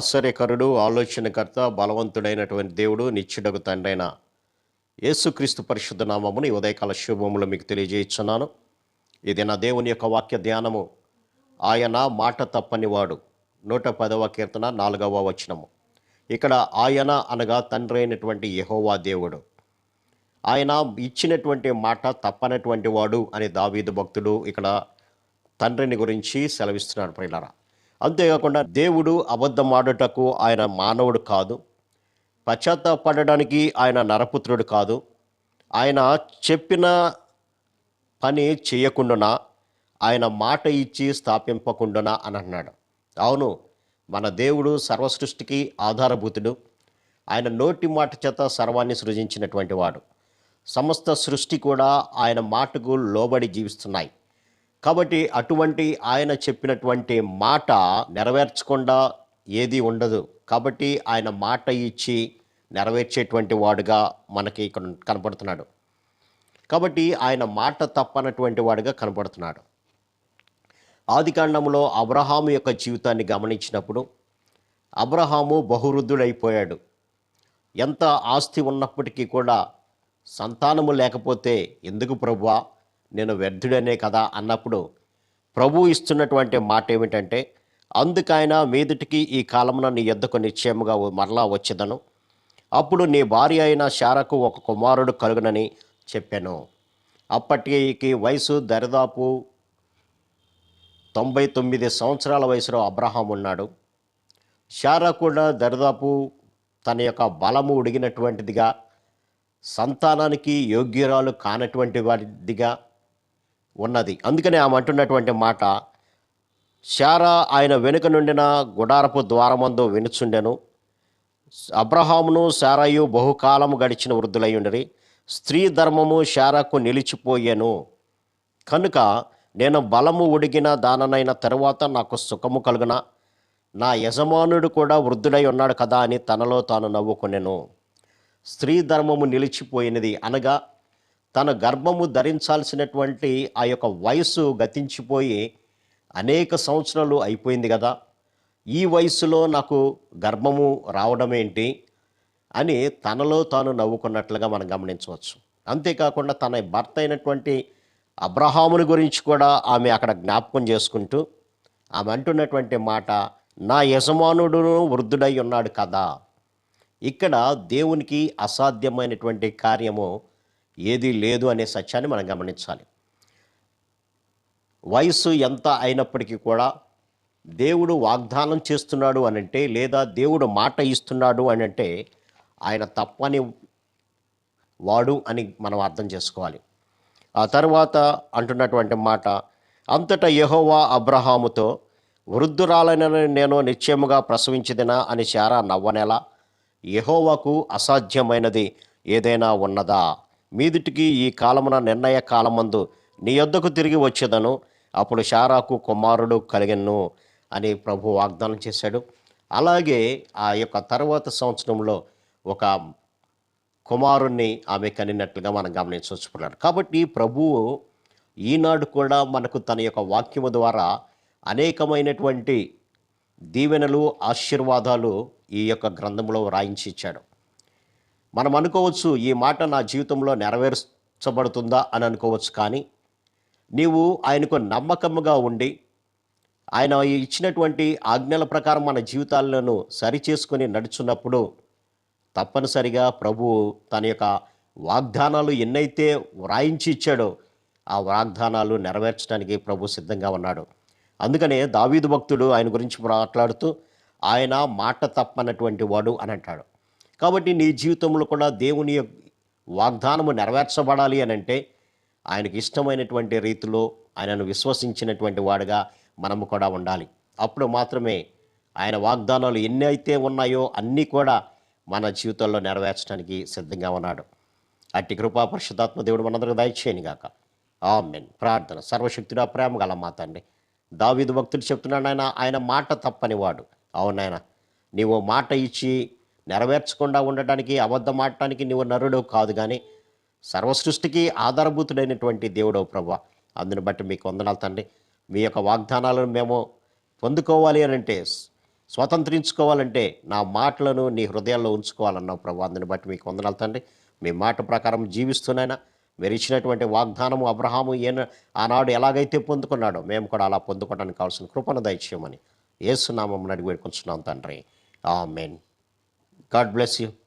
ఆశ్చర్యకరుడు ఆలోచనకర్త బలవంతుడైనటువంటి దేవుడు నిత్యుడకు తండ్రైన యేసుక్రీస్తు పరిశుద్ధ నామమును ఉదయకాల శుభములు మీకు తెలియజేస్తున్నాను. ఇది నా దేవుని యొక్క వాక్య ధ్యానము ఆయన మాట తప్పనివాడు నూట పదవ కీర్తన నాలుగవ వచనము. ఇక్కడ ఆయన అనగా తండ్రి అయినటువంటి యహోవా దేవుడు. ఆయన ఇచ్చినటువంటి మాట తప్పనటువంటి వాడు అని దావీదు భక్తుడు ఇక్కడ తండ్రిని గురించి సెలవిస్తున్నాడు ప్రియులారా. అంతేకాకుండా దేవుడు అబద్ధం ఆయన మానవుడు కాదు. పశ్చాత్తాపడడానికి ఆయన నరపుత్రుడు కాదు. ఆయన చెప్పిన పని చేయకుండా ఆయన మాట ఇచ్చి స్థాపింపకుండా అని అన్నాడు. అవును మన దేవుడు సర్వసృష్టికి ఆధారభూతుడు. ఆయన నోటి మాట చేత సర్వాన్ని సృజించినటువంటి వాడు. సమస్త సృష్టి కూడా ఆయన మాటకు లోబడి జీవిస్తున్నాయి. కాబట్టి అటువంటి ఆయన చెప్పినటువంటి మాట నెరవేర్చకుండా ఏది ఉండదు. కాబట్టి ఆయన మాట ఇచ్చి నెరవేర్చేటువంటి వాడుగా మనకి ఇక్కడ కనపడుతున్నాడు. కాబట్టి ఆయన మాట తప్పనటువంటి వాడుగా కనపడుతున్నాడు. ఆదికాండంలో అబ్రహాము యొక్క జీవితాన్ని గమనించినప్పుడు అబ్రహాము బహువృద్ధుడైపోయాడు. ఎంత ఆస్తి ఉన్నప్పటికీ కూడా సంతానము లేకపోతే ఎందుకు ప్రభువా? నేను వ్యర్థుడనే కదా అన్నప్పుడు ప్రభు ఇస్తున్నటువంటి మాట ఏమిటంటే అందుకైనా మీదుటికి ఈ కాలమున నీ ఎద్దకు నిశ్చయముగా మరలా వచ్చేదను. అప్పుడు నీ భార్య అయిన శారకు ఒక కుమారుడు కలుగునని చెప్పాను. అప్పటికి వయసు దరిదాపు తొంభై తొమ్మిది సంవత్సరాల వయసులో అబ్రహాం ఉన్నాడు. శారా కూడా దరిదాపు తన యొక్క బలము ఉడిగినటువంటిదిగా సంతానానికి యోగ్యురాలు కానటువంటి వారిదిగా ఉన్నది. అందుకనే ఆమె అంటున్నటువంటి మాట శారా ఆయన వెనుక నుండిన గుడారపు ద్వారమందు వినుచుండెను. అబ్రహామును శారయు బహుకాలము గడిచిన వృద్ధులయ్యుండరి స్త్రీ ధర్మము శారాకు నిలిచిపోయాను. కనుక నేను బలము ఉడిగిన దాననైన తరువాత నాకు సుఖము కలుగున? నా యజమానుడు కూడా వృద్ధుడై ఉన్నాడు కదా అని తనలో తాను నవ్వుకునేను. స్త్రీ ధర్మము నిలిచిపోయినది అనగా తన గర్భము ధరించాల్సినటువంటి ఆ యొక్క వయస్సు గతించిపోయి అనేక సంవత్సరాలు అయిపోయింది కదా. ఈ వయసులో నాకు గర్భము రావడం ఏంటి అని తనలో తాను నవ్వుకున్నట్లుగా మనం గమనించవచ్చు. అంతేకాకుండా తన భర్త అయినటువంటి అబ్రహాముని గురించి కూడా ఆమె అక్కడ జ్ఞాపకం చేసుకుంటూ ఆమె అంటున్నటువంటి మాట నా యజమానుడును వృద్ధుడై ఉన్నాడు కదా. ఇక్కడ దేవునికి అసాధ్యమైనటువంటి కార్యము ఏదీ లేదు అనే సత్యాన్ని మనం గమనించాలి. వయసు ఎంత అయినప్పటికీ కూడా దేవుడు వాగ్దానం చేస్తున్నాడు అని అంటే లేదా దేవుడు మాట ఇస్తున్నాడు అని అంటే ఆయన తప్పని వాడు అని మనం అర్థం చేసుకోవాలి. ఆ తర్వాత అంటున్నటువంటి మాట అంతటా యహోవా అబ్రహాముతో వృద్ధురాలైన నేను నిశ్చయముగా ప్రసవించదినా అని చారా నవ్వనెలా యహోవాకు అసాధ్యమైనది ఏదైనా ఉన్నదా? మీదిటికి ఈ కాలమున నిర్ణయ కాలమందు నీ యొద్దకు తిరిగి వచ్చేదను. అప్పుడు శారాకు కుమారుడు కలిగను అని ప్రభు వాగ్దానం చేశాడు. అలాగే ఆ యొక్క తర్వాత సంవత్సరంలో ఒక కుమారుణ్ణి ఆమె కనినట్లుగా మనం గమనించవచ్చు కాబట్టి ప్రభువు ఈనాడు కూడా మనకు తన యొక్క వాక్యము ద్వారా అనేకమైనటువంటి దీవెనలు ఆశీర్వాదాలు ఈ యొక్క గ్రంథంలో వ్రాయించి ఇచ్చాడు. మనం అనుకోవచ్చు ఈ మాట నా జీవితంలో నెరవేర్చబడుతుందా అని అనుకోవచ్చు కానీ నీవు ఆయనకు నమ్మకముగా ఉండి ఆయన ఇచ్చినటువంటి ఆజ్ఞల ప్రకారం మన జీవితాలను సరిచేసుకొని నడుచున్నప్పుడు తప్పనిసరిగా ప్రభువు తన యొక్క వాగ్దానాలు ఎన్నైతే వ్రాయించి ఇచ్చాడో ఆ వాగ్దానాలు నెరవేర్చడానికి ప్రభు సిద్ధంగా ఉన్నాడు. అందుకనే దావీదు భక్తుడు ఆయన గురించి మాట్లాడుతూ ఆయన మాట తప్పనటువంటి వాడు అని అంటాడు. కాబట్టి నీ జీవితంలో కూడా దేవుని వాగ్దానము నెరవేర్చబడాలి అని అంటే ఆయనకి ఇష్టమైనటువంటి రీతిలో ఆయనను విశ్వసించినటువంటి వాడుగా మనము కూడా ఉండాలి. అప్పుడు మాత్రమే ఆయన వాగ్దానాలు ఎన్ని అయితే ఉన్నాయో అన్నీ కూడా మన జీవితంలో నెరవేర్చడానికి సిద్ధంగా ఉన్నాడు. అట్టి కృపా పరిశుద్ధాత్మ దేవుడు మనందరికీ దయచేయని గాక. ఆమెన్. ప్రార్థన. సర్వశక్తుడా ప్రేమ గల మా తండ్రి. దావీదు భక్తుడు చెప్తున్నాడు ఆయన ఆయన మాట తప్పనివాడు. అవునాయన నీవు మాట ఇచ్చి నెరవేర్చకుండా ఉండటానికి అబద్ధం ఆడటానికి నీవు నరుడు కాదు కానీ సర్వసృష్టికి ఆధారభూతుడైనటువంటి దేవుడవు ప్రభా అందుని బట్టి మీకు వందనాలు తండ్రి. మీ యొక్క వాగ్దానాలను మేము పొందుకోవాలి అని అంటే స్వతంత్రించుకోవాలంటే నా మాటలను నీ హృదయాల్లో ఉంచుకోవాలన్నావు ప్రభు అందుని బట్టి మీకు వందనాలు తండ్రి. మీ మాట ప్రకారం జీవిస్తున్నాయినా. మీరు ఇచ్చినటువంటి వాగ్దానము అబ్రహాము ఏ ఆనాడు ఎలాగైతే పొందుకున్నాడో మేము కూడా అలా పొందుకోవడానికి కావాల్సిన కృపను దయచేయమని ఏసునామం అడిగి వేడుకుంటున్నాం తండ్రి. ఆ మెయిన్ God bless you.